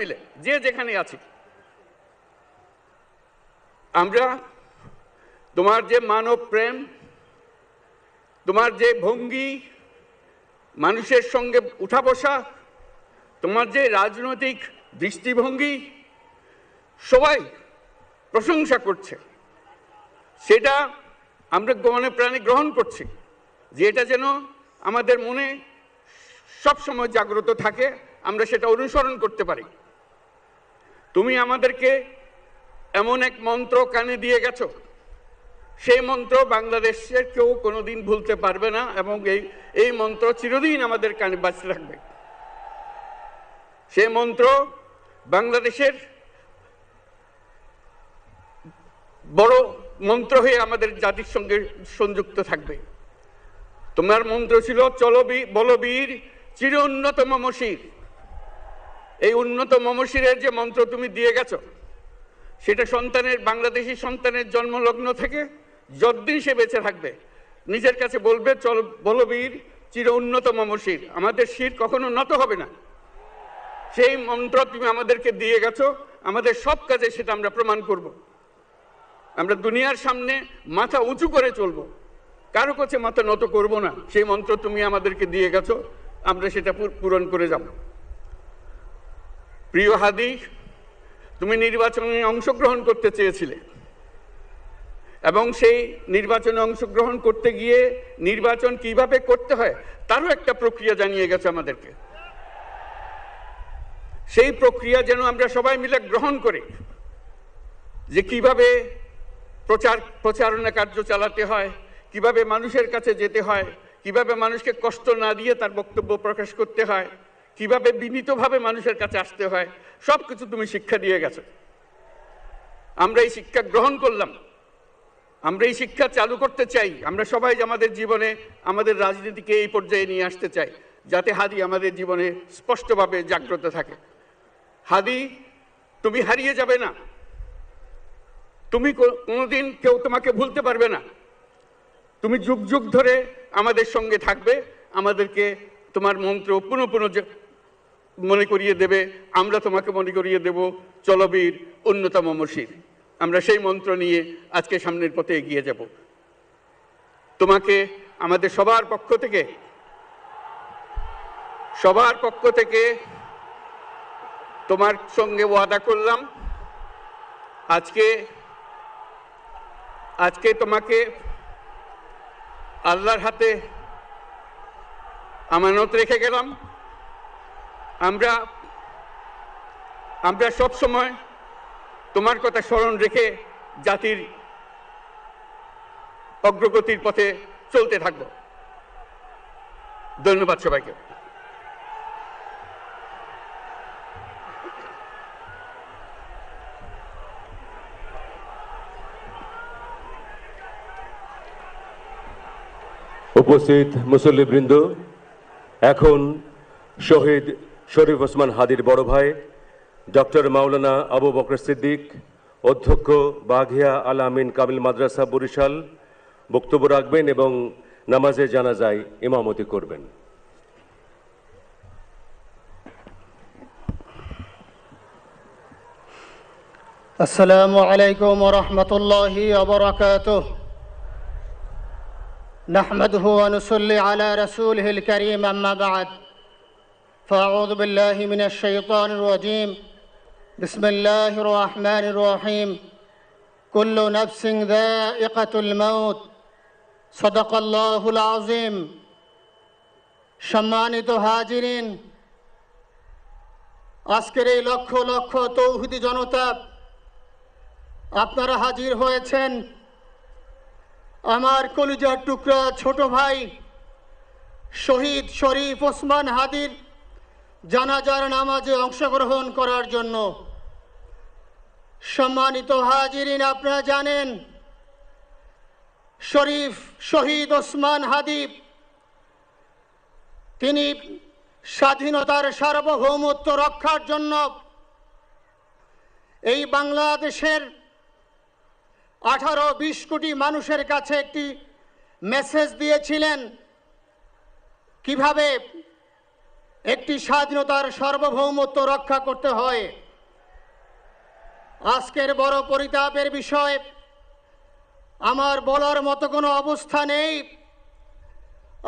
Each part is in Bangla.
মিলে, যে যেখানে আছি। আমরা তোমার যে মানব প্রেম, তোমার যে ভঙ্গি, মানুষের সঙ্গে উঠা বসা তোমার যে রাজনৈতিক দৃষ্টিভঙ্গি, সবাই প্রশংসা করছে। সেটা আমরা মনে প্রাণে গ্রহণ করছি, যে এটা যেন আমাদের মনে সব সময় জাগ্রত থাকে, আমরা সেটা অনুসরণ করতে পারি। তুমি আমাদেরকে এমন এক মন্ত্র কানে দিয়ে গেছো। সেই মন্ত্র বাংলাদেশের কেউ কোনোদিন ভুলতে পারবে না এবং এই এই মন্ত্র চিরদিন আমাদের কানে বাঁচতে থাকবে। সেই মন্ত্র বাংলাদেশের বড় মন্ত্র হয়ে আমাদের জাতির সঙ্গে সংযুক্ত থাকবে। তোমার মন্ত্র ছিল চলবি বলবীর চির উন্নত মমশির এই উন্নত মমশিরের যে মন্ত্র তুমি দিয়ে গেছো, সেটা সন্তানের, বাংলাদেশি সন্তানের জন্মলগ্ন থেকে যতদিন সে বেঁচে থাকবে, নিজের কাছে বলবে, চল বলবীর চির উন্নত মমশির। আমাদের শির কখনো নত হবে না। সেই মন্ত্র তুমি আমাদেরকে দিয়ে গেছো, আমাদের সব কাজে সেটা আমরা প্রমাণ করব। আমরা দুনিয়ার সামনে মাথা উঁচু করে চলবো। কারও কাছে মাথা নত করব না। সেই মন্ত্র তুমি আমাদেরকে দিয়ে গেছো, আমরা সেটা পূর- পূরণ করে যাব। প্রিয় হাদি, তুমি নির্বাচনে অংশগ্রহণ করতে চেয়েছিলে। এবং সেই নির্বাচনে অংশগ্রহণ করতে গিয়ে নির্বাচন কীভাবে করতে হয়, তারও একটা প্রক্রিয়া জানিয়ে গেছে আমাদেরকে। সেই প্রক্রিয়া যেন আমরা সবাই মিলে গ্রহণ করি, যে কীভাবে প্রচার, প্রচারণা কার্য চালাতে হয়, কীভাবে মানুষের কাছে যেতে হয়, কীভাবে মানুষকে কষ্ট না দিয়ে তার বক্তব্য প্রকাশ করতে হয় কীভাবে বিনীতভাবে মানুষের কাছে আসতে হয় সব কিছু তুমি শিক্ষা দিয়ে গেছো। আমরা এই শিক্ষা গ্রহণ করলাম। আমরা এই শিক্ষা চালু করতে চাই। আমরা সবাই আমাদের জীবনে আমাদের রাজনীতিকে এই পর্যায়ে নিয়ে আসতে চাই, যাতে হাদি আমাদের জীবনে স্পষ্টভাবে জাগ্রত থাকে। হাদি, তুমি হারিয়ে যাবে না। তুমি কোনোদিন কেউ তোমাকে ভুলতে পারবে না। তুমি যুগ যুগ ধরে আমাদের সঙ্গে থাকবে। আমাদেরকে তোমার মন্ত্র পুনঃ পুনঃ মনে করিয়ে দেবে, আমরা তোমাকে মনে করিয়ে দেব চলবীর অন্যতম মসির আমরা সেই মন্ত্র নিয়ে আজকে সামনের পথে এগিয়ে যাব। তোমাকে আমাদের সবার পক্ষ থেকে, সবার পক্ষ থেকে তোমার সঙ্গে ওয়াদা করলাম। আজকে আজকে তোমাকে আল্লাহর হাতে আমানত রেখে গেলাম। আমরা আমরা সব সময় তোমার কথা স্মরণ রেখে জাতির অগ্রগতির পথে চলতে থাকব। ধন্যবাদ সবাইকে। উপস্থিত মুসল্লিবৃন্দ, এখন শহীদ শরীফ ওসমান হাদির বড় ভাই ডক্টর মাওলানা আবু বকর সিদ্দিক অধ্যক্ষ বাঘিয়া আল আমিন কামিল মাদ্রাসা বরিশাল বক্তব্য রাখবেন এবং নামাজে জানাজায় ইমামতি করবেন السلام عليكم ورحمة الله وبركاته نحمده ونصلي على رسوله الكريم أما بعد فأعوذ بالله من الشيطان الرجيم بسم الله الرحمن الرحيم كل نفس ذائقة الموت صدق الله العظيم সম্মানিত হাজিরিন আজকের এই লক্ষ লক্ষ তৌহিদি জনতা আপনারা হাজির হয়েছেন আমার কলিজার টুকরা ছোট ভাই শহীদ শরীফ ওসমান হাদির জানাজার নামাজে অংশগ্রহণ করার জন্য। সম্মানিত হাজিরিন, আপনারা জানেন, শরীফ শহীদ ওসমান হাদিব, তিনি স্বাধীনতার সার্বভৌমত্ব রক্ষার জন্য এই বাংলাদেশের আঠারো বিশ কোটি মানুষের কাছে একটি মেসেজ দিয়েছিলেন। কীভাবে একটি স্বাধীনতার সার্বভৌমত্ব রক্ষা করতে হয়। আজকের বড় পরিতাপের বিষয়, আমার বলার মতো কোনো অবস্থা নেই।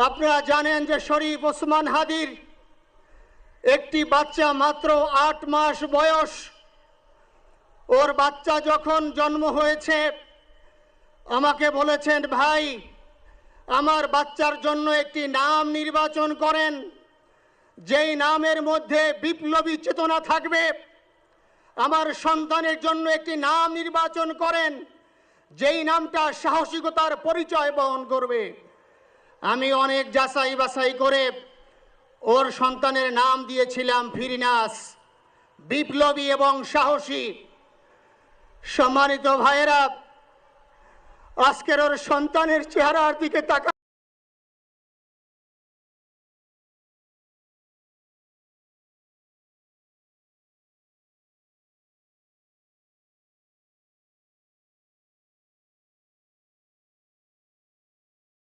আপনারা জানেন যে শরীফ ওসমান হাদির একটি বাচ্চা মাত্র আট মাস বয়স। ওর বাচ্চা যখন জন্ম হয়েছে, আমাকে বলেছেন, ভাই, আমার বাচ্চার জন্য একটি নাম নির্বাচন করেন। যেই নামের মধ্যে বিপ্লবী চেতনা থাকবে, আমার সন্তানের জন্য একটি নাম নির্বাচন করেন, যেই নামটা সাহসিকতার পরিচয় বহন করবে। আমি অনেক যাচাই বাছাই করে ওর সন্তানের নাম দিয়েছিলাম ফিরিনাস, বিপ্লবী এবং সাহসী। সম্মানিত ভাইয়েরা, আজকের ওর সন্তানের চেহারার দিকে তাকা